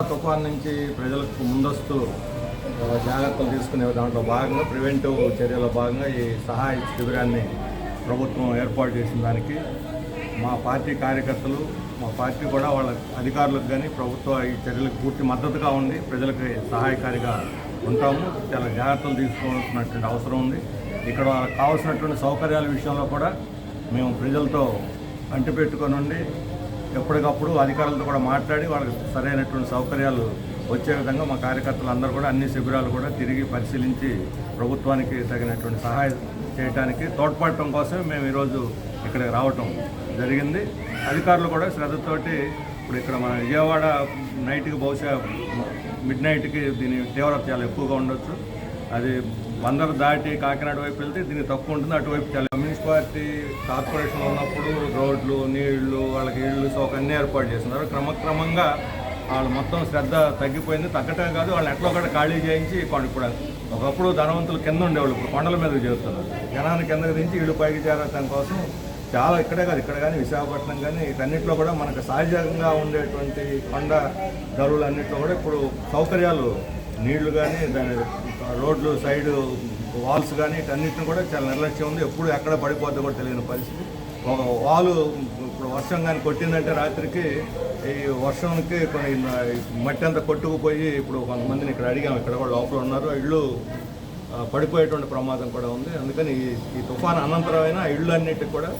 తుఫాన్ నుంచి ప్రజలకు ముందస్తు జాగ్రత్తలు తీసుకునే దాంట్లో భాగంగా ప్రివెంటివ్ చర్యలో భాగంగా ఈ సహాయ శిబిరాన్ని ప్రభుత్వం ఏర్పాటు చేసిన దానికి మా పార్టీ కార్యకర్తలు మా పార్టీ కూడా వాళ్ళ అధికారులకు కానీ ప్రభుత్వ ఈ చర్యలకు పూర్తి మద్దతుగా ఉండి ప్రజలకి సహాయకారిగా ఉంటాము. చాలా జాగ్రత్తలు తీసుకోవాల్సినటువంటి అవసరం ఉంది. ఇక్కడ కావాల్సినటువంటి సౌకర్యాల విషయంలో కూడా మేము ప్రజలతో అంటిపెట్టుకొని ఉండి ఎప్పటికప్పుడు అధికారులతో కూడా మాట్లాడి వాళ్ళకి సరైనటువంటి సౌకర్యాలు వచ్చే విధంగా మా కార్యకర్తలు అందరూ కూడా అన్ని శిబిరాలు కూడా తిరిగి పరిశీలించి ప్రభుత్వానికి తగినటువంటి సహాయం చేయడానికి తోడ్పడటం కోసమే మేము ఈరోజు ఇక్కడికి రావటం జరిగింది. అధికారులు కూడా శ్రద్ధతోటి ఇప్పుడు ఇక్కడ మన విజయవాడ నైట్కి బహుశా మిడ్ నైట్కి దీని తీవ్రత చాలా ఎక్కువగా ఉండొచ్చు. అది బందరు దాటి కాకినాడ వైపు వెళ్తే దీనికి తక్కువ ఉంటుంది. అటువైపు చాలా కమ్యూనిస్ట్ పార్టీ కార్పొరేషన్ ఉన్నప్పుడు రోడ్లు నీళ్ళు వాళ్ళకి ఇళ్ళు సోక ఏర్పాటు చేస్తున్నారు. క్రమక్రమంగా వాళ్ళు మొత్తం శ్రద్ధ తగ్గిపోయింది. తగ్గటం కాదు వాళ్ళు ఎట్లా ఒకటి ఖాళీ చేయించి ఇప్పుడు ఒకప్పుడు ధనవంతులు కింద ఉండేవాళ్ళు ఇప్పుడు కొండల మీదకి చేస్తున్నారు. జనాన్ని కిందకి దించి ఇళ్ళు పైకి చేరటం కోసం చాలా ఇక్కడే కాదు ఇక్కడ కానీ విశాఖపట్నం కానీ వీటన్నిటిలో కూడా మనకు సహజంగా ఉండేటువంటి కొండ ధరలు అన్నింటిలో కూడా ఇప్పుడు సౌకర్యాలు నీళ్ళు కానీ దాని రోడ్లు సైడ్ వాల్స్ కానీ వీటన్నిటిని కూడా చాలా నిర్లక్ష్యం ఉంది. ఎప్పుడు ఎక్కడ పడిపోద్దో కూడా తెలియని పరిస్థితి. ఒక వాలు ఇప్పుడు వర్షం కానీ కొట్టిందంటే రాత్రికి ఈ వర్షంకి కొన్ని మట్టి అంతా కొట్టుకుపోయి ఇప్పుడు కొంతమందిని ఇక్కడ అడిగాం ఇక్కడ కూడా లోపల ఉన్నారు. ఇళ్ళు పడిపోయేటువంటి ప్రమాదం కూడా ఉంది. అందుకని ఈ తుఫాను అనంతరమైన ఇళ్ళన్నిటికి కూడా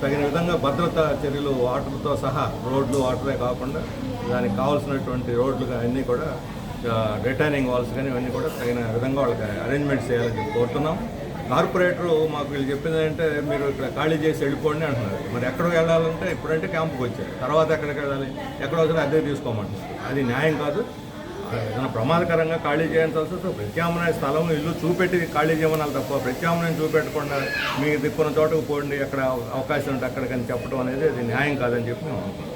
తగిన విధంగా భద్రతా చర్యలు వాటర్తో సహా రోడ్లు వాటరే కాకుండా దానికి కావాల్సినటువంటి రోడ్లు అన్నీ కూడా రిటైనింగ్ వాల్స్ కానీ ఇవన్నీ కూడా తగిన విధంగా వాళ్ళకి అరేంజ్మెంట్స్ చేయాలని చెప్పి కోరుతున్నాం. కార్పొరేటర్ మాకు వీళ్ళు చెప్పింది ఏంటంటే మీరు ఇక్కడ ఖాళీ చేసి వెళ్ళిపోండి అంటున్నారు. మరి ఎక్కడికి వెళ్ళాలంటే ఇప్పుడంటే క్యాంపుకి వచ్చారు. తర్వాత ఎక్కడికి వెళ్ళాలి? ఎక్కడ వచ్చినా అద్దె తీసుకోమంటారు. అది న్యాయం కాదు. ఏదైనా ప్రమాదకరంగా ఖాళీ చేయాల్సి వస్తే ప్రత్యామ్నాయ స్థలం ఇల్లు చూపెట్టి ఖాళీ చేయమనాలి తప్ప ప్రత్యామ్నాయం చూపెట్టకుండా మీకు దిక్కున్న చోటకు పోండి ఎక్కడ అవకాశం ఉంటే అక్కడికని చెప్పడం అనేది అది న్యాయం కాదని చెప్పి మేము అనుకుంటున్నాం.